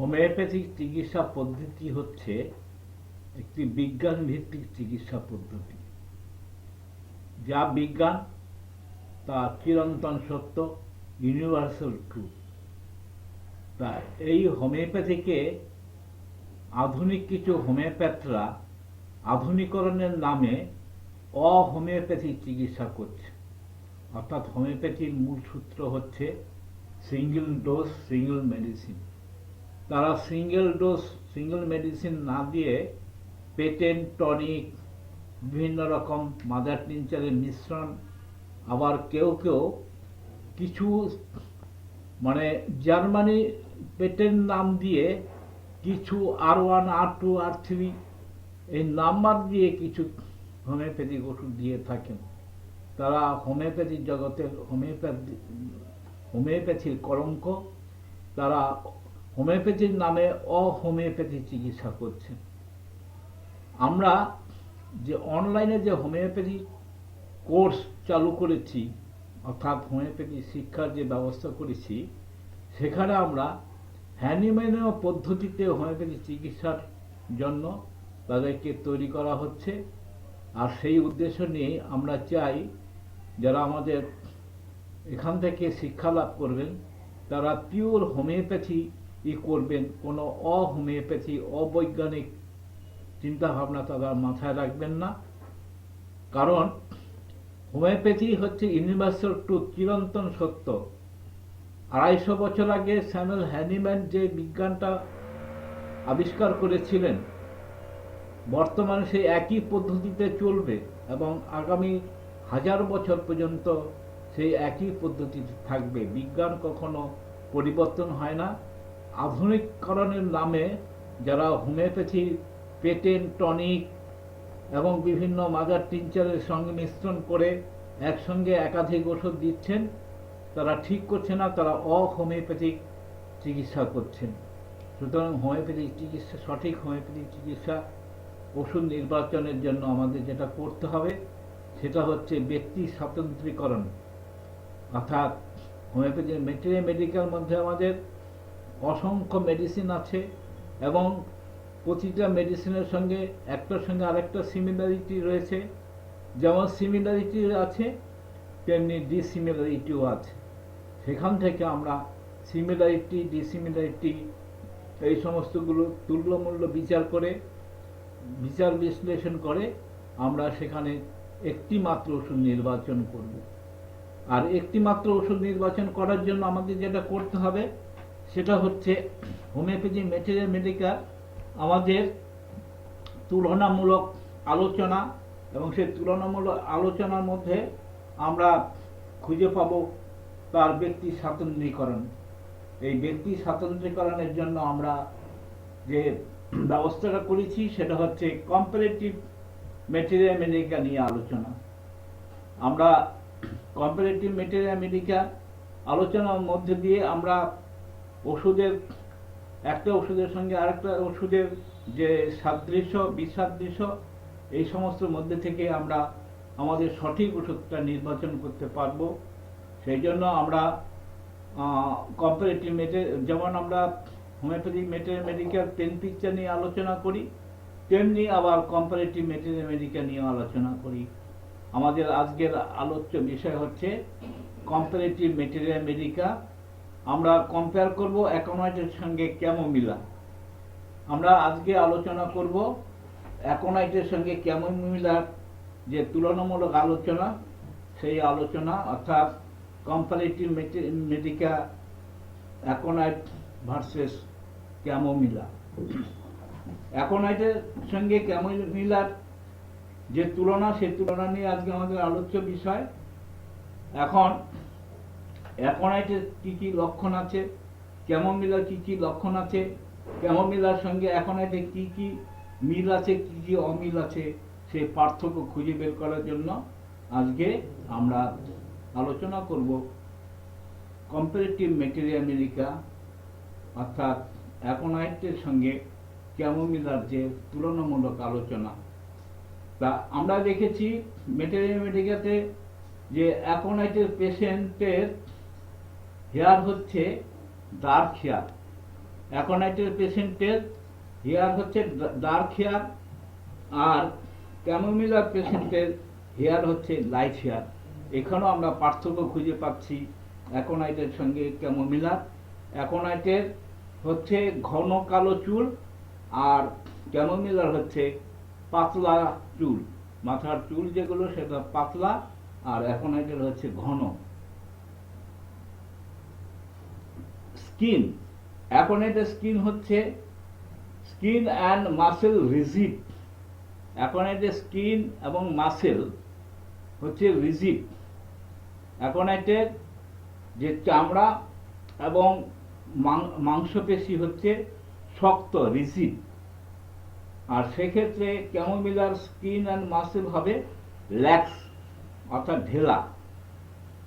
Homeopathic চিকিৎসা পদ্ধতি হচ্ছে একটি বিজ্ঞান ভিত্তিক চিকিৎসা পদ্ধতি। যা বিজ্ঞান, তা চিরন্তন সত্য ইউনিভার্সাল ট্রুথ তা এই হোমিওপ্যাথিকে আধুনিক কিছু হোমিওপ্যাথরা আধুনিকরণের নামে অহোমিওপ্যাথিক চিকিৎসা করছে। অর্থাৎ হোমিওপ্যাথির মূল সূত্র হচ্ছে সিঙ্গেল ডোজ সিঙ্গেল মেডিসিন তারা সিঙ্গেল ডোজ সিঙ্গেল মেডিসিন না দিয়ে পেটেন্ট টনিক বিভিন্ন রকম মাদার টিনচারের মিশ্রণ, আবার কেউ কেউ কিছু মানে জার্মানি পেটেন্ট নাম দিয়ে কিছু R one R two R three এই নাম্বার দিয়ে কিছু হোমিওপ্যাথিক ওষুধ দিয়ে থাকেন। তারা হোমিওপ্যাথি জগতের হোমিওপ্যাথি হোমিওপ্যাথির কলঙ্ক। তারা হোমিওপ্যাথির নামে অহোমিওপ্যাথি চিকিৎসা করছেন। আমরা যে অনলাইনে যে হোমিওপ্যাথি কোর্স চালু করেছি, অর্থাৎ হোমিওপ্যাথি শিক্ষার যে ব্যবস্থা করেছি, সেখানে আমরা হ্যানিম্যানীয় পদ্ধতিতে হোমিওপ্যাথি চিকিৎসার জন্য তাদেরকে তৈরি করা হচ্ছে। আর সেই উদ্দেশ্য নিয়ে আমরা চাই, যারা আমাদের এখান থেকে শিক্ষা লাভ করবেন, তারা পিওর হোমিওপ্যাথি ই করবেন। কোনো অহোমিওপ্যাথি, অবৈজ্ঞানিক চিন্তাভাবনা তারা মাথায় রাখবেন না। কারণ হোমিওপ্যাথি হচ্ছে ইউনিভার্সাল ট্রুথ, চিরন্তন সত্য। আড়াইশো বছর আগে স্যামুয়েল হ্যানিম্যান যে বিজ্ঞানটা আবিষ্কার করেছিলেন, বর্তমানে সেই একই পদ্ধতিতে চলবে এবং আগামী হাজার বছর পর্যন্ত সেই একই পদ্ধতি থাকবে। বিজ্ঞান কখনো পরিবর্তন হয় না। আধুনিককরণের নামে যারা হোমিওপ্যাথি, পেটেন্ট, টনিক এবং বিভিন্ন মাদার টিনচারের সঙ্গে মিশ্রণ করে একসঙ্গে একাধিক ওষুধ দিচ্ছেন, তারা ঠিক করছে না, তারা অহোমিওপ্যাথিক চিকিৎসা করছেন। সুতরাং হোমিওপ্যাথিক চিকিৎসা, সঠিক হোমিওপ্যাথিক চিকিৎসা ওষুধ নির্বাচনের জন্য আমাদের যেটা করতে হবে, সেটা হচ্ছে ব্যক্তি স্বাতন্ত্রীকরণ। অর্থাৎ হোমিওপ্যাথি মেটেরিয়াল মেডিকেল মধ্যে আমাদের অসংখ্য মেডিসিন আছে এবং প্রতিটা মেডিসিনের সঙ্গে একটার সঙ্গে আরেকটা সিমিলারিটি রয়েছে। যেমন সিমিলারিটি আছে, তেমনি ডিসিমিলারিটিও আছে। সেখান থেকে আমরা সিমিলারিটি ডিসিমিলারিটি এই সমস্তগুলো তুল্যমূল্য বিচার করে, বিচার বিশ্লেষণ করে আমরা সেখানে একটি মাত্র ওষুধ নির্বাচন করব। আর একটি মাত্র ওষুধ নির্বাচন করার জন্য আমাদের যেটা করতে হবে সেটা হচ্ছে হোমিওপ্যাথি মেটেরিয়াল মেডিকেল, আমাদের তুলনামূলক আলোচনা এবং সেই তুলনামূলক আলোচনার মধ্যে আমরা খুঁজে পাব তার ব্যক্তি স্বাতন্ত্রীকরণ। এই ব্যক্তি স্বাতন্ত্রীকরণের জন্য আমরা যে ব্যবস্থাটা করেছি সেটা হচ্ছে কম্পারেটিভ মেটেরিয়াল মেডিকা নিয়ে আলোচনা। আমরা কম্পারেটিভ মেটেরিয়াল মেডিকা আলোচনার মধ্যে দিয়ে আমরা ওষুধের, একটা ওষুধের সঙ্গে আরেকটা ওষুধের যে সাদৃশ্য, বিসাদৃশ্য, এই সমস্ত মধ্যে থেকে আমরা আমাদের সঠিক ওষুধটা নির্বাচন করতে পারব। সেই জন্য আমরা কম্পারেটিভ মেটে যেমন আমরা homeopathic material medical pen picture নিয়ে আলোচনা করি, তেমনি আবার কম্পারেটিভ মেটেরিয়াল মেডিকেল নিয়ে আলোচনা করি। আমাদের আজকের আলোচ্য বিষয় হচ্ছে কম্পারেটিভ মেটেরিয়াল মেডিকা আমরা কম্পেয়ার করব অ্যাকোনাইটের সঙ্গে ক্যামোমিলা আমরা আজকে আলোচনা করব অ্যাকোনাইটের সঙ্গে ক্যামোমিলার যে তুলনামূলক আলোচনা, সেই আলোচনা অর্থাৎ comparative medica aconite versus chamomilla অ্যাকোনাইটের সঙ্গে ক্যামোমিলার যে তুলনা, সেই তুলনা নিয়ে আজকে আমাদের আলোচ্য বিষয়। এখন অ্যাকোনাইটের কি কি লক্ষণ আছে? ক্যামোমিলার কি কি লক্ষণ আছে? ক্যামোমিলার সঙ্গে অ্যাকোনাইটের কি কি মিল আছে, কি কি অমিল আছে? সেই পার্থক্য খুঁজে বের করার জন্য আজকে আমরা আলোচনা করব। কম্পারেটিভ মেটেরিয়াল আমেরিকা, অর্থাৎ অ্যাকোনাইটের সঙ্গে ক্যামোমিলার যে তুলনামূলক আলোচনা। তা আমরা দেখেছি মেটেরিয়াল মেডিকাতে যে অ্যাকোনাইটের পেশেন্টের হেয়ার হচ্ছে ডার্ক হেয়ার অ্যাকোনাইটের পেশেন্টের হেয়ার হচ্ছে ডার্ক হেয়ার আর ক্যামোমিলার পেশেন্টের হেয়ার হচ্ছে লাইট হেয়ার এখানেও আমরা পার্থক্য খুঁজে পাচ্ছি অ্যাকোনাইটের সঙ্গে ক্যামোমিলার অ্যাকোনাইটের হচ্ছে ঘন কালো চুল আর ক্যামোমিলার হচ্ছে পাতলা চুল। মাথার চুল যেগুলো সেটা পাতলা আর অ্যাকোনাইটের হচ্ছে ঘন। স্কিন। অ্যাকোনাইটের স্কিন হচ্ছে স্কিন অ্যান্ড মাসেল রিজিড। অ্যাকোনাইটের স্কিন এবং মাসেল হচ্ছে রিজিড। অ্যাকোনাইটের যে চামড়া এবং মাংসপেশি হচ্ছে শক্ত, রিজিড। আর সেক্ষেত্রে ক্যামোমিলার স্কিন অ্যান্ড মাসেল হবে ল্যাক্স, অর্থাৎ ঢেলা।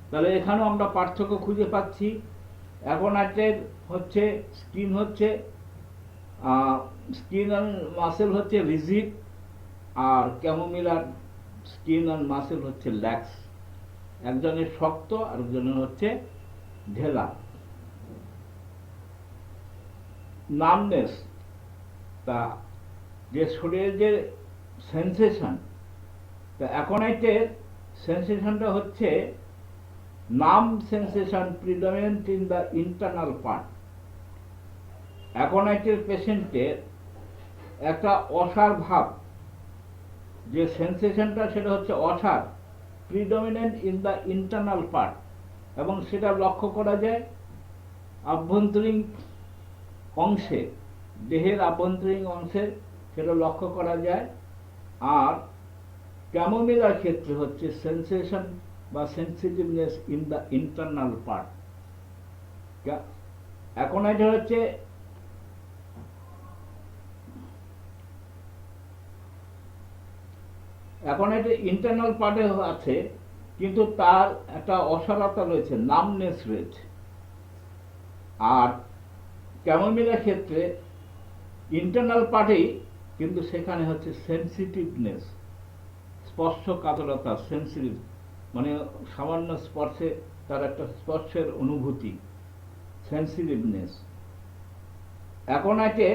তাহলে এখানেও আমরা পার্থক্য খুঁজে পাচ্ছি। অ্যাকোনাইটের হচ্ছে স্কিন হচ্ছে স্কিন অ্যান্ড মাসেল হচ্ছে রিজিড আর ক্যামোমিলার স্কিন অ্যান্ড মাসেল হচ্ছে ল্যাক্স একজনের শক্ত আর একজনের হচ্ছে ঢেলা। নামনেস তা যে শরীরের যে সেন্সেশন তা এখন অ্যাকোনাইটের সেন্সেশনটা হচ্ছে নাম sensation predominant in the internal part অ্যাকোনাইটের পেশেন্টের একটা অসার ভাব, যে সেন্সেশনটা সেটা হচ্ছে অসার predominant in the internal part এবং সেটা লক্ষ্য করা যায় আভ্যন্তরীণ অংশে, দেহের আভ্যন্তরীণ অংশে সেটা লক্ষ্য করা যায়। আর ক্যামোমিলার ক্ষেত্রে হচ্ছে সেন্সেশন বা sensitiveness in the internal part এখন এটা হচ্ছে এখন এটা ইন্টারনাল পার্টে আছে, কিন্তু তার একটা অসারতা রয়েছে নামনেস রয়েছে। আর ক্যামোমিলার ক্ষেত্রে ইন্টারনাল পার্টেই কিন্তু সেখানে হচ্ছে সেন্সিটিভনেস স্পর্শ কাতরতা সেন্সিটিভ মানে সামান্য স্পর্শে, তার একটা স্পর্শের অনুভূতি সেন্সিটিভনেস এখন আছে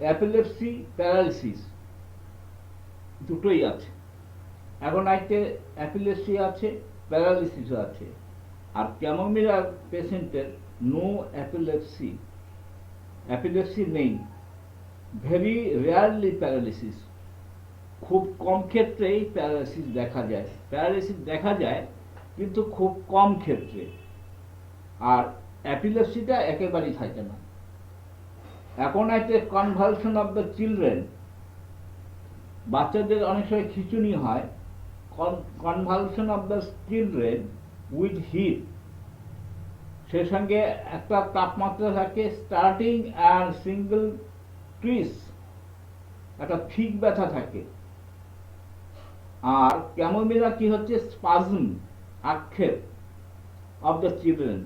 অ্যাপিলেপসি প্যারালিসিস দুটোই আছে। এখন আইতে অ্যাপিলেপসি আছে প্যারালিসিসও আছে। আর ক্যামোমিলার পেশেন্টের নো অ্যাপিলেপসি অ্যাপিলেপসি নেই। ভেরি রেয়ারলি প্যারালিসিস খুব কম ক্ষেত্রেই প্যারালিসিস দেখা যায়। প্যারালিসিস দেখা যায়, কিন্তু খুব কম ক্ষেত্রে। আর অ্যাপিলেপসিটা একেবারেই থাকে না। এখন একটা কনভালশন অফ দ্য চিলড্রেন, বাচ্চাদের অনেক সময় খিচুনি হয় convulsion of the children with heat. সে সঙ্গে একটা তাপমাত্রা থাকে স্টার্টিং অ্যান্ড সিঙ্গেল টুইস একটা ঠিক ব্যথা থাকে। আর ক্যামোমিলা কি হচ্ছে? স্পাজম, আক্ষেপ অফ দ্য চিলড্রেন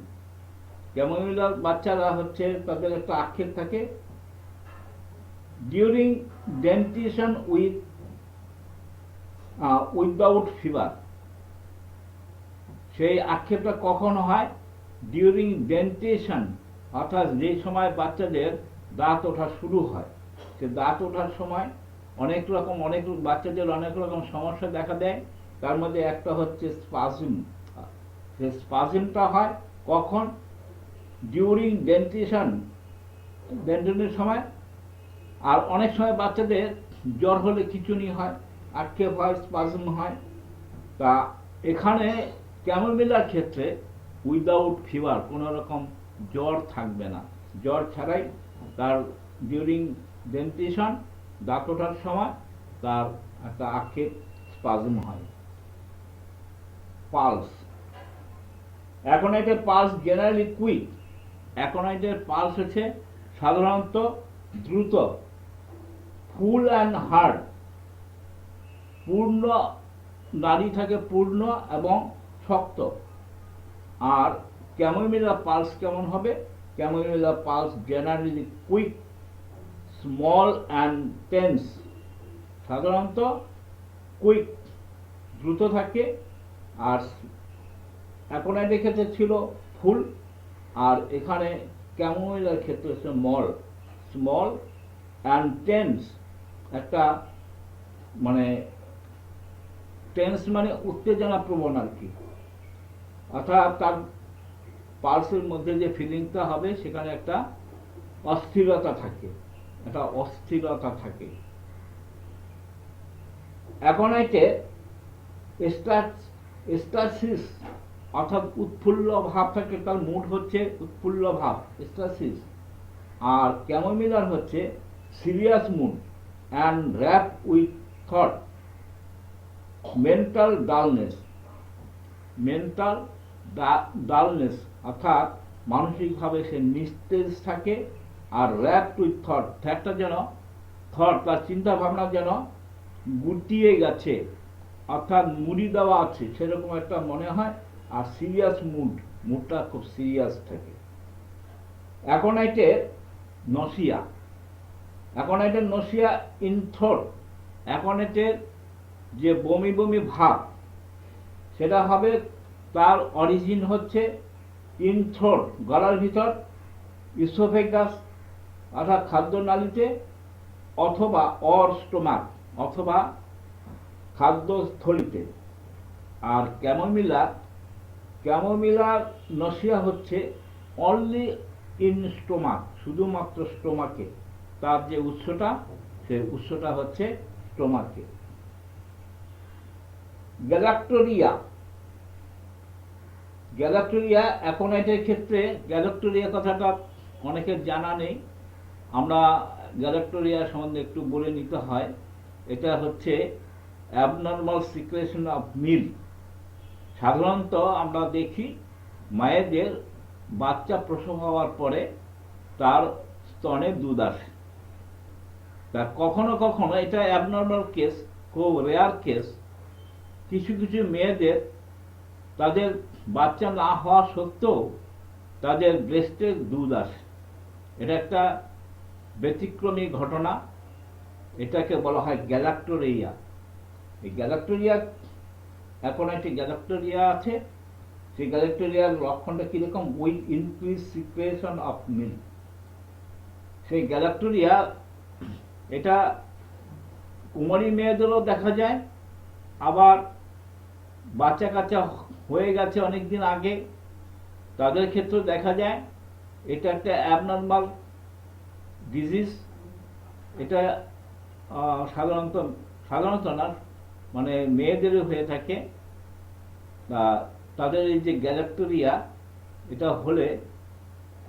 ক্যামোমিলার বাচ্চারা হচ্ছে, তাদের একটা আক্ষেপ থাকে। During dentition with without fever সেই আক্ষেপটা কখন হয়? ডিউরিং ডেন্টেশন অর্থাৎ যে সময় বাচ্চাদের দাঁত ওঠা শুরু হয়। সে দাঁত ওঠার সময় অনেক রকম, অনেক বাচ্চাদের অনেক রকম সমস্যা দেখা দেয়। তার মধ্যে একটা হচ্ছে স্পাজিম সে স্পাজিমটা হয় কখন? ডিউরিং ডেন্টেশন ডেন্টেশনের সময়। আর অনেক সময় বাচ্চাদের জ্বর হলে খিচুনি হয় আক্ষেপ হয় স্পাজম হয়। তা এখানে ক্যামোমিলার ক্ষেত্রে উইদাউট ফিভার কোনো রকম জ্বর থাকবে না। জ্বর ছাড়াই তার ডিউরিং ডেন্টিশন দাঁত ওঠার সময় তার একটা আক্ষেপ স্পাজম হয়। পালস। এটা পালস জেনারেলি কুইক এটার পালস হচ্ছে সাধারণত দ্রুত ফুল অ্যান্ড হার্ড পূর্ণ নারী থাকে পূর্ণ এবং শক্ত। আর ক্যামোমিলা পালস কেমন হবে? Chamomilla pulse generally quick small and tense সাধারণত কুইক দ্রুত থাকে, আর এখন ক্ষেত্রে ছিল ফুল আর এখানে ক্যামোমিলার ক্ষেত্রে হচ্ছে মল স্মল অ্যান্ড টেন্স একটা মানে টেন্স মানে উত্তেজনা প্রবণ আর কি। অর্থাৎ তার পালসের মধ্যে যে ফিলিংটা হবে, সেখানে একটা অস্থিরতা থাকে। একটা অস্থিরতা থাকে। এখন এতে স্টাসিস অর্থাৎ উৎফুল্ল ভাব থাকে, তার মুড হচ্ছে উৎফুল্ল ভাব স্টাসিস আর ক্যামোমিলার হচ্ছে serious mood and wrap with thought mental dullness mental dullness অর্থাৎ মানসিকভাবে সে নিস্তেজ থাকে আর র্যাপ উইথ থট থ্যাটটা যেন থট তার চিন্তা ভাবনা যেন গুটিয়ে গেছে, অর্থাৎ মুড়ি দেওয়া আছে, সেরকম একটা মনে হয়, আর সিরিয়াস মুড মুডটা খুব সিরিয়াস থাকে। এখন এটে নসিয়া এখন এটে নসিয়া ইনথ্রোট এখন এটে যে বমি বমি ভাব, সেটা হবে তার অরিজিন হচ্ছে ইনথ্রোট গলার ভিতর ইসোফেগাস অর্থাৎ খাদ্যনালীতে অথবা অর স্টোমাক অথবা খাদ্যস্থলিতে আর ক্যামোমিলা ক্যামোমিলার নসিয়া হচ্ছে অনলি ইন স্টোমাক শুধুমাত্র স্টোমাকে। তার যে উৎসটা সেই উৎসটা হচ্ছে স্টোমাকে। গ্যালাক্টোরিয়া। গ্যালাক্টোরিয়া অ্যাপোনাইটের ক্ষেত্রে, গ্যালাক্টোরিয়া কথাটা অনেকের জানা নেই। আমরা গ্যালাক্টোরিয়া সম্বন্ধে একটু বলে নিতে হয়, এটা হচ্ছে অ্যাবনর্মাল সিকুয়েশন অফ মিল সাধারণত আমরা দেখি মায়েদের বাচ্চা প্রসব হওয়ার পরে তার স্তনে দুধ আসে। তা কখনো কখনো এটা অ্যাবনর্মাল কেস খুব রেয়ার কেস কিছু কিছু মেয়েদের তাদের বাচ্চা না হওয়া সত্ত্বেও তাদের ব্রেস্টে দুধ আসে। এটা একটা ব্যতিক্রমী ঘটনা, এটাকে বলা হয় গ্যালাক্টোরিয়া। এই গ্যালাক্টোরিয়া এখন একটি গ্যালাক্টোরিয়া আছে। সেই গ্যালাক্টোরিয়ার লক্ষণটা কীরকম? With increase secretion of milk সেই গ্যালাক্টোরিয়া, এটা কুমারী মেয়েদেরও দেখা যায়। আবার বাচ্চা কাচ্চা হয়ে গেছে অনেক দিন আগে। তাদের ক্ষেত্রে দেখা যায়। এটা একটা অ্যাবনর্মাল ডিজিজ এটা সাধারণত সাধারণত না মানে মেয়েদেরও হয়ে থাকে তা তাদের এই যে গ্যালাক্টোরিয়া, এটা হলে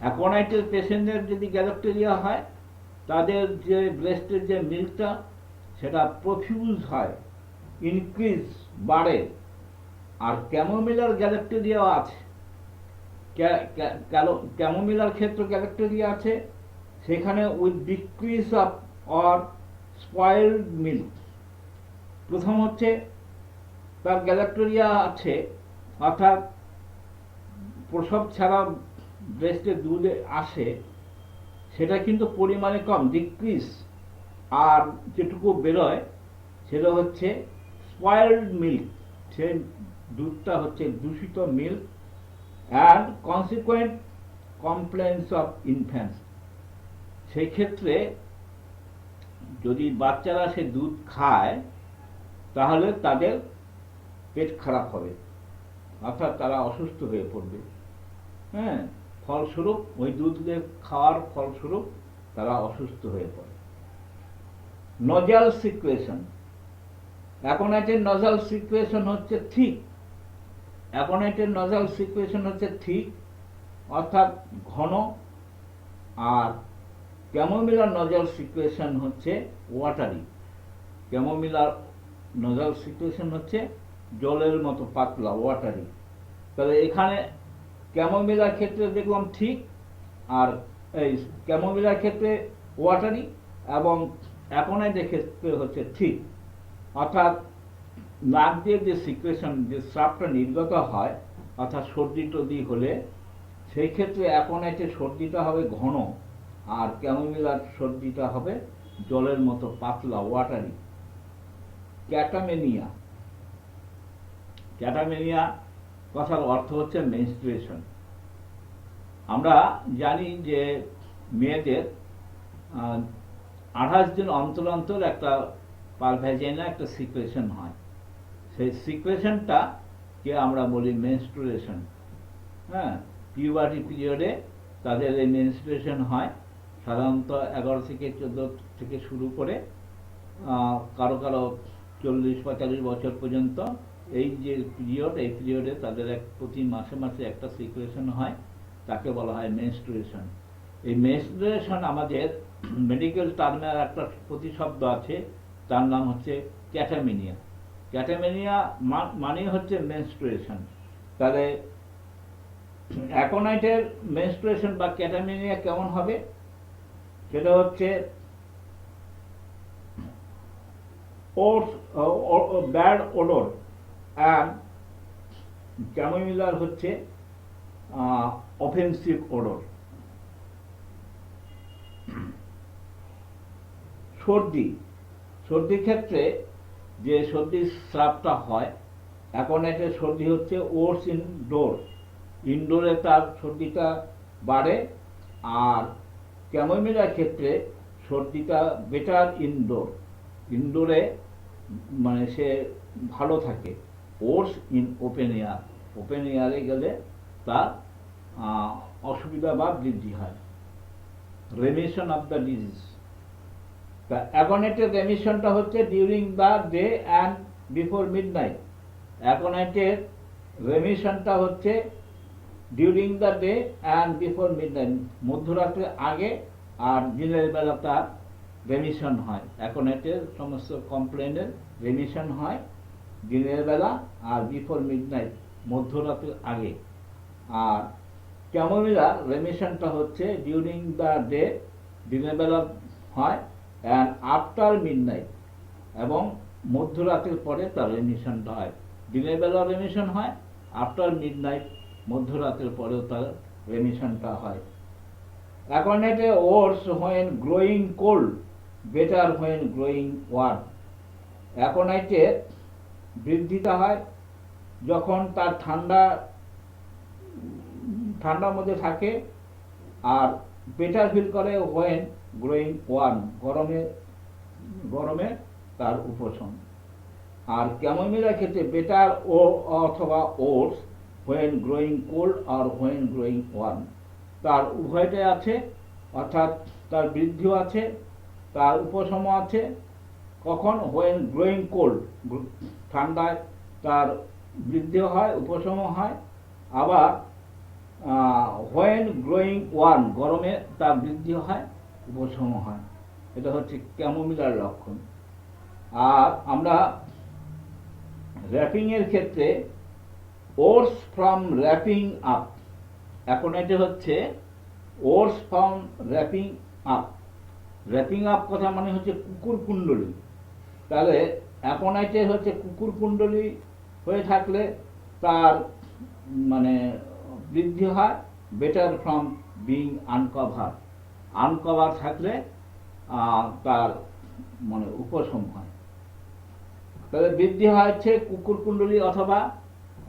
অ্যাকোনাইটের পেশেন্টের যদি গ্যালাক্টোরিয়া হয়, তাদের যে ব্রেস্টের যে মিল্কটা, সেটা প্রফিউজ হয়, ইনক্রিজ, বাড়ে। আর ক্যামোমিলার গ্যালাক্টোরিয়াও আছে। ক্যামোমিলার ক্ষেত্রে গ্যালাক্টোরিয়া আছে সেখানে with decrease of or spoiled milk প্রথম হচ্ছে তার গ্যালাক্টোরিয়া আছে, অর্থাৎ প্রসব ছাড়া ব্রেস্টে দুধে আসে, সেটা কিন্তু পরিমাণে কম ডিক্রিজ আর যেটুকু বেরোয়, সেটা হচ্ছে স্পয়েলড মিল্ক সে দুধটা হচ্ছে দূষিত milk and consequent complaints of infants সেই ক্ষেত্রে যদি বাচ্চারা সে দুধ খায়, তাহলে তাদের পেট খারাপ হবে। অর্থাৎ তারা অসুস্থ হয়ে পড়বে। হ্যাঁ? ফলস্বরূপ ওই দুধ খাওয়ার ফলস্বরূপ তারা অসুস্থ হয়ে পড়ে। নজাল সিকুয়েশন এখন একটা নজাল সিকুয়েশন হচ্ছে ঠিক। এখন একটা নজাল সিকুয়েশন হচ্ছে ঠিক, অর্থাৎ ঘন আর ক্যামোমিলার নজাল সিকুয়েশন হচ্ছে ওয়াটারি ক্যামোমিলার নজাল সিকুয়েশন হচ্ছে জলের মতো পাতলা ওয়াটারি তাহলে এখানে ক্যামোমিলার ক্ষেত্রে দেখলাম ঠিক, আর এই ক্যামোমিলার ক্ষেত্রে ওয়াটারি এবং অ্যাপোনাইটের ক্ষেত্রে হচ্ছে ঠিক। অর্থাৎ নাক দিয়ে যে সিকুয়েশন যে স্রাবটা নির্গত হয়, অর্থাৎ সর্দি টর্দি হলে, সেই ক্ষেত্রে অ্যাপোনাইটের সর্দিটা হবে ঘন। আর ক্যামোমিলার সর্দিটা হবে জলের মতো পাতলা ওয়াটারি ক্যাটামেনিয়া। ক্যাটামেনিয়া কথার অর্থ হচ্ছে মেনস্ট্রুয়েশন আমরা জানি যে মেয়েদের আঠাশ দিন অন্তর অন্তর একটা পারভেজাইনা, একটা সিকুয়েশন হয়। সেই সিক্রেশনটা কে আমরা বলি মেনস্ট্রুয়েশন হ্যাঁ পিউবার্টি পিরিয়ডে তাদের এই মেনস্ট্রুয়েশন হয়। সাধারণত এগারো থেকে চোদ্দ থেকে শুরু করে কারও কারও চল্লিশ, পঁয়তাল্লিশ বছর পর্যন্ত এই যে পিরিয়ড এই পিরিয়ডে তাদের এক প্রতি মাসে মাসে একটা সিকুয়েশন হয়, তাকে বলা হয় মেনস্ট্রুয়েশন এই মেনস্ট্রুয়েশন আমাদের মেডিকেল টার্মের একটা প্রতিশব্দ আছে, তার নাম হচ্ছে ক্যাটামিনিয়া ক্যাটামিনিয়া মানে হচ্ছে মেনস্ট্রুয়েশন তাহলে অ্যাকোনাইটের মেনস্ট্রুয়েশন বা ক্যাটামিনিয়া কেমন হবে? সেটা হচ্ছে ব্যাড ওডর অ্যান্ড ক্যামোমিলার হচ্ছে অফেন্সিভ ওডর। সর্দি। সর্দির ক্ষেত্রে যে সর্দির স্রাবটা হয়, এখন একটা সর্দি হচ্ছে ওটস ইনডোর। ইনডোরে তার সর্দিটা বাড়ে আর ক্যামোমিলার ক্ষেত্রে সর্দিটা বেটার ইনডোর ইনডোরে মানে সে ভালো থাকে। Worse in open air open এয়ারে গেলে তার অসুবিধা বা বৃদ্ধি হয়। রেমিশন অফ দ্য ডিজিজ তা অ্যাকনেটের রেমিশনটা হচ্ছে during the day and before midnight অ্যাকনেটের রেমিশনটা হচ্ছে during the day and before midnight মধ্যরাত্রের আগে আর দিনের বেলা তার রেমিশন হয়। অ্যাকনেটের সমস্ত কমপ্লেনের রেমিশন হয় দিনের বেলা আর বিফোর মিড নাইট মধ্যরাতের আগে। আর ক্যামোমিলা রেমিশনটা হচ্ছে ডিউরিং দ্য ডে দিনের বেলা হয় অ্যান্ড আফটার মিড নাইট এবং মধ্যরাতের পরে তার রেমিশনটা হয়। দিনের বেলা রেমিশন হয় আফটার মিড নাইট মধ্যরাতের পরেও তার রেমিশনটা হয়। এটা worse when growing cold, better when growing warm. অ্যাকোনাইটে বৃদ্ধিটা হয় যখন তার ঠান্ডা, ঠান্ডার মধ্যে থাকে আর বেটার ফিল করে হোয়েন গ্রোয়িং ওয়ার্ম, গরমে গরমে তার উপশম। আর ক্যামোমিলার ক্ষেত্রে বেটার ও অথবা ওটস হোয়েন গ্রোয়িং কোল্ড আর হোয়েন গ্রোয়িং ওয়ার্ম তার উভয়টাই আছে, অর্থাৎ তার বৃদ্ধিও আছে, তার উপশম আছে। কখন? হোয়েন গ্রোয়িং কোল্ড ঠান্ডায় তার বৃদ্ধিও হয় উপশম হয়। আবার হোয়েন গ্রোয়িং ওয়ার্ম গরমে তার বৃদ্ধি হয় উপশম হয়। এটা হচ্ছে ক্যামোমিলার লক্ষণ। আর আমরা র্যাপিংয়ের ক্ষেত্রে ওটস ফ্রম র্যাপিং আপ। এখন এটা হচ্ছে worse from wrapping up. Wrapping up কথা মানে হচ্ছে কুকুর কুণ্ডলী। তাহলে অ্যাকোনাইটে হচ্ছে কুকুর কুণ্ডলী হয়ে থাকলে তার মানে বৃদ্ধি হয় better from being uncover uncover থাকলে তার মানে উপশম হয়। তাহলে বৃদ্ধি হয় হচ্ছে কুকুর কুণ্ডলী অথবা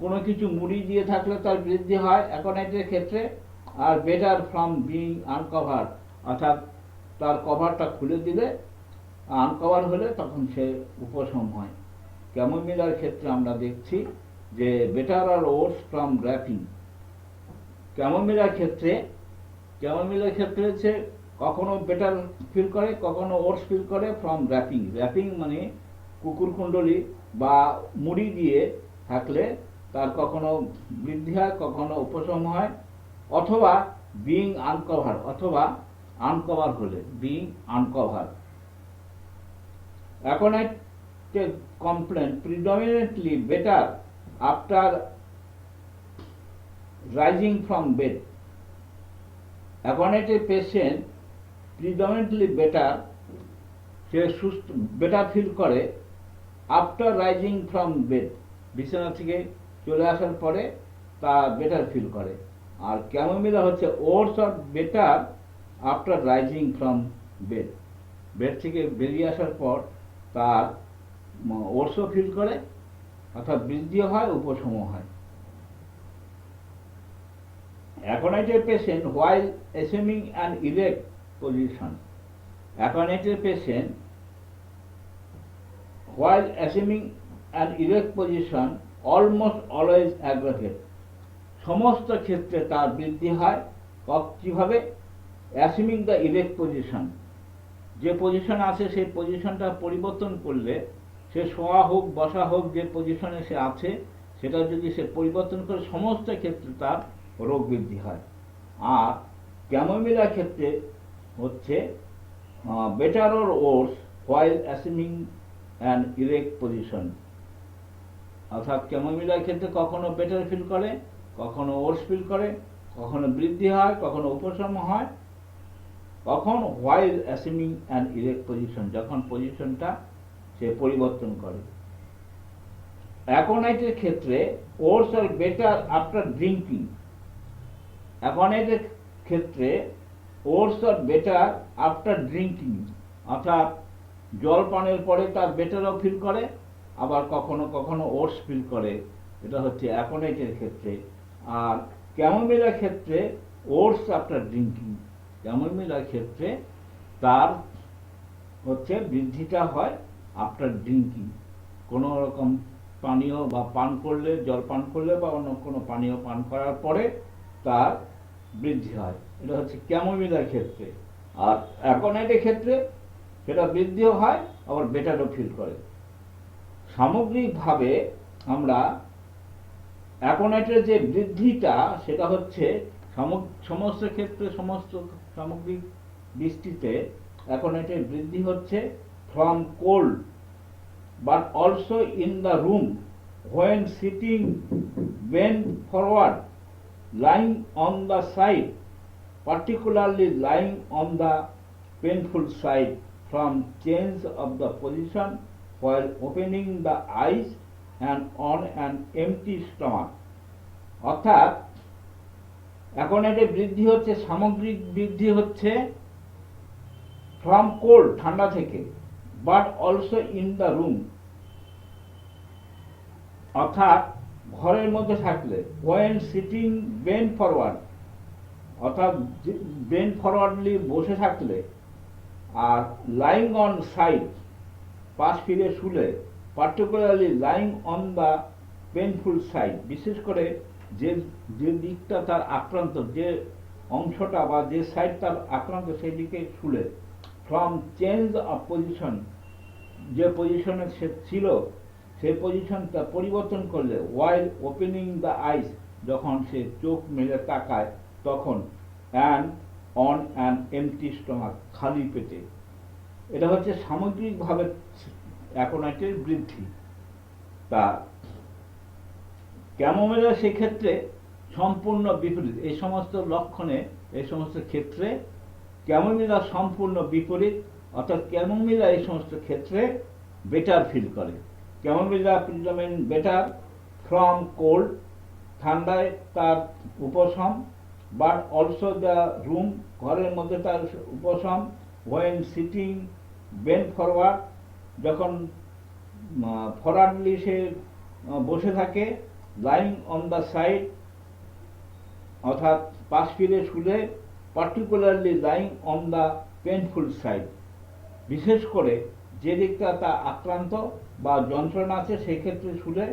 কোনো কিছু মুড়ি দিয়ে থাকলে তার বৃদ্ধি হয় অ্যাকোনাইটের ক্ষেত্রে, আর বেটার ফ্রম বিং আনকভার অর্থাৎ তার কভারটা খুলে দিলে আনকভার হলে তখন সে উপশম হয়। ক্যামোমিলার ক্ষেত্রে আমরা দেখছি যে বেটার আর ওটস ফ্রম র্যাপিং ক্যামোমিলার ক্ষেত্রে ক্যামোমিলার ক্ষেত্রে হচ্ছে কখনো বেটার ফিল করে, কখনো ওটস ফিল করে ফ্রম র্যাপিং র্যাপিং মানে কুকুর কুণ্ডলী বা মুড়ি দিয়ে থাকলে তার কখনো বৃদ্ধি হয়, কখনো উপশম হয়, অথবা বিং আনকভার অথবা আনকভার হলে বিং আনকভার একটা complain predominantly better after rising from bed একটা পেশেন্ট প্রিডমিনেন্টলি বেটার সে সুস্থ বেটার ফিল করে আফটার রাইজিং ফ্রম বেড বিছানা থেকে চলে আসার পরে তা বেটার ফিল করে। আর ক্যামোমিলা হচ্ছে? Worse of better after rising from bed bed থেকে বেরিয়ে আসার পর তার ওটসও ফিল করে, অর্থাৎ বৃদ্ধিও হয়, উপশমও হয়। অ্যাকোনাইটেড patient while assuming and erect position অ্যাকোনাইটেড patient while assuming and erect position almost always aggravate. সমস্ত ক্ষেত্রে তার বৃদ্ধি হয় কীভাবে? অ্যাসিমিং দ্য ইরেক্ট পজিশন যে পজিশন আছে, সেই পজিশনটা পরিবর্তন করলে, সে শোয়া হোক, বসা হোক, যে পজিশনে সে আছে, সেটা যদি সে পরিবর্তন করে, সমস্ত ক্ষেত্রে তার রোগ বৃদ্ধি হয়। আর ক্যামোমিলা ক্ষেত্রে হচ্ছে better or worse while assuming an erect position অর্থাৎ ক্যামোমিলার ক্ষেত্রে কখনো বেটার ফিল করে, কখনো ওর্স ফিল করে, কখনো বৃদ্ধি হয়, কখনো উপশম হয়। কখন? While assuming an erect position যখন পজিশনটা সে পরিবর্তন করে। অ্যাকোনাইটের ক্ষেত্রে ওর্স আর বেটার আফটার ড্রিঙ্কিং অ্যাকোনাইটের ক্ষেত্রে ওর্স আর বেটার আফটার ড্রিঙ্কিং অর্থাৎ জল পানের পরে তার বেটারও ফিল করে আবার কখনো কখনো ওটস ফিল করে, এটা হচ্ছে অ্যাকোনাইটের ক্ষেত্রে। আর ক্যামোমিলার ক্ষেত্রে ওটস আফটার ড্রিঙ্কিং ক্যামোমিলার ক্ষেত্রে তার হচ্ছে বৃদ্ধিটা হয় আফটার ড্রিঙ্কিং কোনো রকম পানীয় বা পান করলে, জল পান করলে বা অন্য কোনো পানীয় পান করার পরে তার বৃদ্ধি হয়। এটা হচ্ছে ক্যামোমিলার ক্ষেত্রে। আর অ্যাকোনাইটের ক্ষেত্রে সেটা বৃদ্ধিও হয়, আবার বেটারও ফিল করে। সামগ্রিকভাবে আমরা অ্যাকোনাইটের যে বৃদ্ধিটা সেটা হচ্ছে সমস্ত ক্ষেত্রে সমস্ত সামগ্রিক দৃষ্টিতে অ্যাকোনাইটের বৃদ্ধি হচ্ছে from cold but also in the room when sitting bent forward lying on the side, particularly lying on the painful side from change of the position while opening the eyes and on an empty stomach. অর্থাৎ, এখন এটা বৃদ্ধি হচ্ছে, সামগ্রিক বৃদ্ধি হচ্ছে from cold ঠান্ডা থেকে but also in the room অর্থাৎ, ঘরের মধ্যে থাকলে ওয়েন সিটিং বেন ফরওয়ার্ড অর্থাৎ বেন ফরওয়ার্ডলি বসে থাকলে, আর লাইং অন সাইড পাশ ফিরে শুলে particularly lying on the painful side বিশেষ করে যে যে দিকটা তার আক্রান্ত, যে অংশটা বা যে সাইড তার আক্রান্ত সেই দিকে শুলে। ফ্রম চেঞ্জ অফ পজিশন যে পজিশনে সে ছিল সেই পজিশনটা পরিবর্তন করলে ওয়াইল ওপেনিং দ্য আইস যখন সে চোখ মেলে তাকায়, তখন and on an empty stomach খালি পেটে। এটা হচ্ছে সামগ্রিকভাবে অ্যাকোনাইটের বৃদ্ধি। তা ক্যামোমেলা সেক্ষেত্রে সম্পূর্ণ বিপরীত। এই সমস্ত লক্ষণে, এই সমস্ত ক্ষেত্রে ক্যামোমিলা সম্পূর্ণ বিপরীত, অর্থাৎ ক্যামোমিলা এই সমস্ত ক্ষেত্রে বেটার ফিল করে। Chamomilla predominant better from cold ঠান্ডায় তার উপশম বাট অলসো দ্য রুম ঘরের মধ্যে তার উপশম ওয়েন সিটিং বেন ফরওয়ার্ড যখন ফরওয়ার্ডলি সে বসে থাকে লাইং অন দ্য সাইড অর্থাৎ পাশ ফিরে শুলে particularly lying on the painful side বিশেষ করে যে দিকটা তা আক্রান্ত বা যন্ত্রণা আছে সেক্ষেত্রে শুলে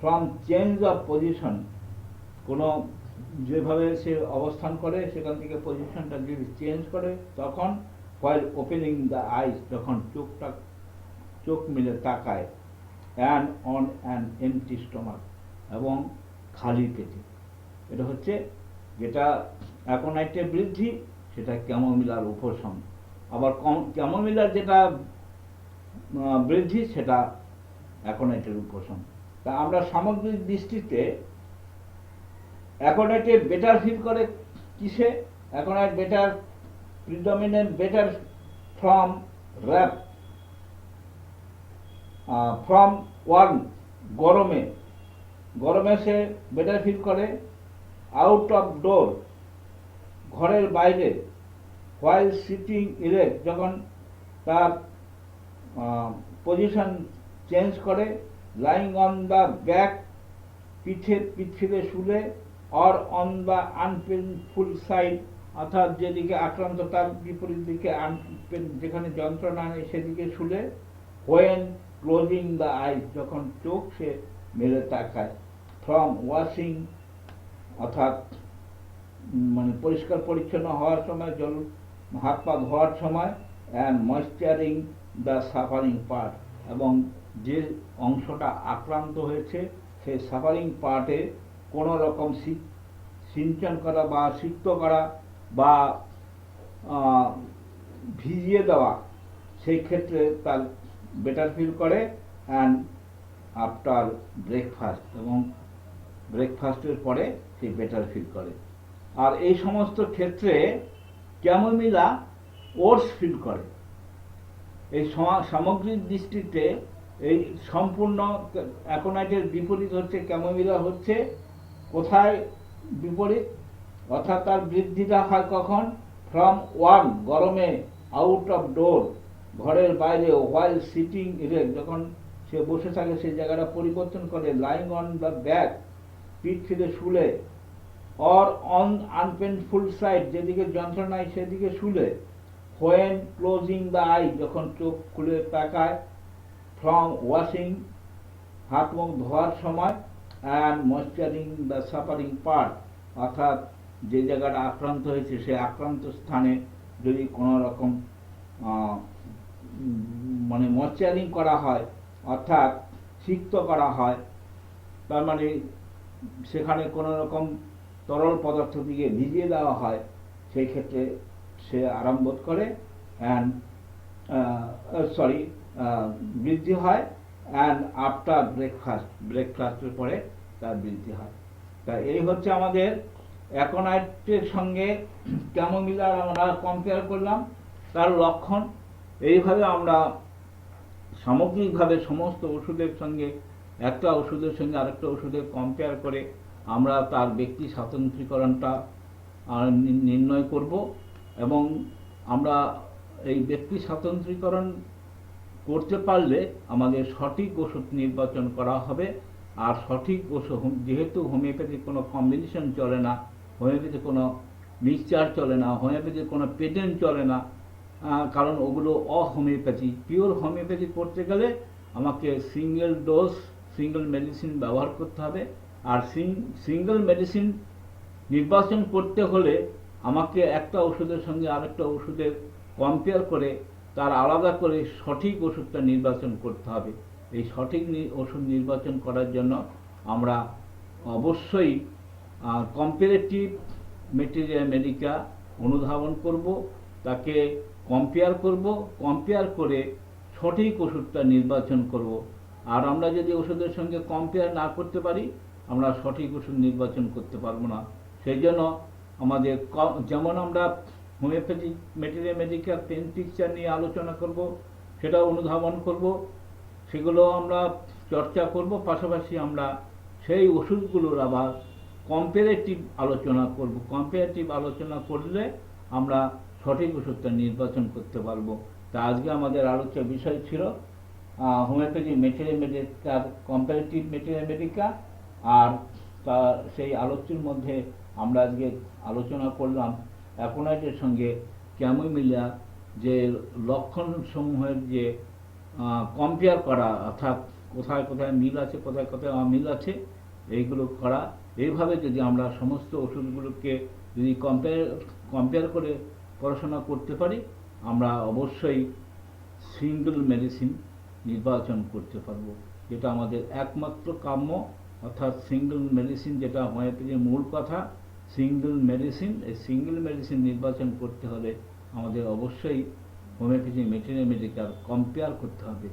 ফ্রম চেঞ্জ অফ পজিশন কোনো যেভাবে সে অবস্থান করে, সেখান থেকে পজিশনটা যদি চেঞ্জ করে, তখন হোয়াইল ওপেনিং দ্য আইস যখন চোখটা, চোখ মিলে তাকায় and on an empty stomach এবং খালি পেটে। এটা হচ্ছে যেটা অ্যাকোনাইটের বৃদ্ধি, সেটা ক্যামোমিলার উপশম। আবার ক্যামোমিলার যেটা বৃদ্ধি, সেটা অ্যাকোনাইটের উপশম। তা আমরা সামগ্রিক দৃষ্টিতে অ্যাকোনাইটে বেটার ফিল করে কিসে? Aconite better predominant better from wrap from warm গরমে গরমে সে বেটার ফিল করে আউট অফ ডোর ঘরের বাইরে হোয়াইল সিটিং ইরেক্ট যখন তার পজিশন চেঞ্জ করে লাইং অন দ্য ব্যাক পিঠে, পিঠ ফিরে শুলে or on the unpainful side অর্থাৎ যেদিকে আক্রান্ত, তার বিপরীত দিকে যেখানে যন্ত্রণা নেই, সেদিকে শুলে হোয়েন ক্লোজিং দ্য আইস যখন চোখ সে মেলে তাকায়। ফ্রম ওয়াশিং অর্থাৎ মানে পরিষ্কার পরিচ্ছন্ন হওয়ার সময়, জল, হাত পা ধোয়ার সময় and moistening the suffering part এবং যে অংশটা আক্রান্ত হয়েছে সেই সাফারিং পার্টে কোনো রকম সিঞ্চন করা বা সিক্ত করা বা ভিজিয়ে দেওয়া, সেই ক্ষেত্রে তার বেটার ফিল করে অ্যান্ড আফটার ব্রেকফাস্ট এবং ব্রেকফাস্টের পরে সে বেটার ফিল করে। আর এই সমস্ত ক্ষেত্রে ক্যামোমিলা ওটস ফিল করে। এই সমা- সামগ্রিক দৃষ্টিতে এই সম্পূর্ণ অ্যাকোনাইটের বিপরীত হচ্ছে ক্যামোমিলা হচ্ছে কোথায় বিপরীত? অর্থাৎ তার বৃদ্ধিটা হয় কখন? ফ্রম ওয়ান গরমে আউট অফ ডোর ঘরের বাইরে হোয়াইল সিটিং ইরেক্ট যখন সে বসে থাকে, সেই জায়গাটা পরিবর্তন করে লাইং অন দ্য ব্যাক পিঠ ফিরে শুলে অর অন আনপেনফুল সাইড যেদিকে যন্ত্রণায় সেদিকে শুলে হোয়েন ক্লোজিং দ্য আই যখন চোখ খুলে তাকায় ফ্রম ওয়াশিং হাত মুখ ধোয়ার সময় and moistening the suffering part অর্থাৎ যে জায়গাটা আক্রান্ত হয়েছে সেই আক্রান্ত স্থানে যদি কোনো রকম মানে ময়শ্চারিং করা হয়, অর্থাৎ সিক্ত করা হয়, তার মানে সেখানে কোনো রকম তরল পদার্থ দিয়ে ভিজিয়ে দেওয়া হয়, সেই ক্ষেত্রে সে আরাম বোধ করে অ্যান্ড সরি বৃদ্ধি হয় অ্যান্ড আফটার ব্রেকফাস্ট ব্রেকফাস্টের পরে তার বৃদ্ধি হয়। তা এই হচ্ছে আমাদের অ্যাকোনাইটের সঙ্গে ক্যামোমিলার আমরা কম্পেয়ার করলাম? তার লক্ষণ? এইভাবে আমরা সামগ্রিকভাবে সমস্ত ওষুধের সঙ্গে, একটা ওষুধের সঙ্গে আরেকটা ওষুধের কম্পেয়ার করে আমরা তার ব্যক্তি স্বাতন্ত্রীকরণটা নির্ণয় করব এবং আমরা এই ব্যক্তি স্বাতন্ত্রীকরণ করতে পারলে আমাদের সঠিক ওষুধ নির্বাচন করা হবে। আর সঠিক ওষুধ, যেহেতু হোমিওপ্যাথির কোনো কম্বিনেশন চলে না হোমিওপ্যাথির কোনো মিক্সচার চলে না হোমিওপ্যাথির কোনো পেটেন্ট চলে না। কারণ ওগুলো অহোমিওপ্যাথি। পিওর হোমিওপ্যাথি করতে গেলে আমাকে সিঙ্গেল ডোজ সিঙ্গেল মেডিসিন ব্যবহার করতে হবে। আর সিঙ্গেল মেডিসিন নির্বাচন করতে হলে আমাকে একটা ওষুধের সঙ্গে আরেকটা ওষুধের কম্পেয়ার করে, তার আলাদা করে সঠিক ওষুধটা নির্বাচন করতে হবে। এই সঠিক ওষুধ নির্বাচন করার জন্য আমরা অবশ্যই কম্পারেটিভ মেটেরিয়া মেডিকা অনুধাবন করব, তাকে কম্পেয়ার করব কম্পেয়ার করে সঠিক ওষুধটা নির্বাচন করব। আর আমরা যদি ওষুধের সঙ্গে কম্পেয়ার না করতে পারি, আমরা সঠিক ওষুধ নির্বাচন করতে পারব না। সেই জন্য আমাদের যেমন আমরা homeopathic materia medical pen picture নিয়ে আলোচনা করব সেটা অনুধাবন করব, সেগুলো আমরা চর্চা করব, পাশাপাশি আমরা সেই ওষুধগুলোর আবার কম্পারেটিভ আলোচনা করব। কম্পারেটিভ আলোচনা করলে আমরা সঠিক ওষুধটা নির্বাচন করতে পারব। তা আজকে আমাদের আলোচ্য বিষয় ছিল হোমিওপ্যাথি মেটেরিয়াল মেডিকার কম্পারেটিভ মেটেরিয়াল মেডিকা আর তা, সেই আলোচ্যের মধ্যে আমরা আজকে আলোচনা করলাম অ্যাকোনাইটের সঙ্গে ক্যামোমিলিয়া যে লক্ষণ সমূহের যে কম্পেয়ার করা, অর্থাৎ কোথায় কোথায় মিল আছে, কোথায় কোথায় অমিল আছে, এইগুলো করা এইভাবে যদি আমরা সমস্ত ওষুধগুলোকে যদি কম্পেয়ার কম্পেয়ার করে পড়াশোনা করতে পারি, আমরা অবশ্যই সিঙ্গেল মেডিসিন নির্বাচন করতে পারব, যেটা আমাদের একমাত্র কাম্য, অর্থাৎ সিঙ্গল মেডিসিন যেটা হোমিওপ্যাথির মূল কথা সিঙ্গল মেডিসিন এই সিঙ্গেল মেডিসিন নির্বাচন করতে হলে আমাদের অবশ্যই হোমিওপ্যাথি মেটেরিয়াল মেডিকেল কম্পেয়ার করতে হবে।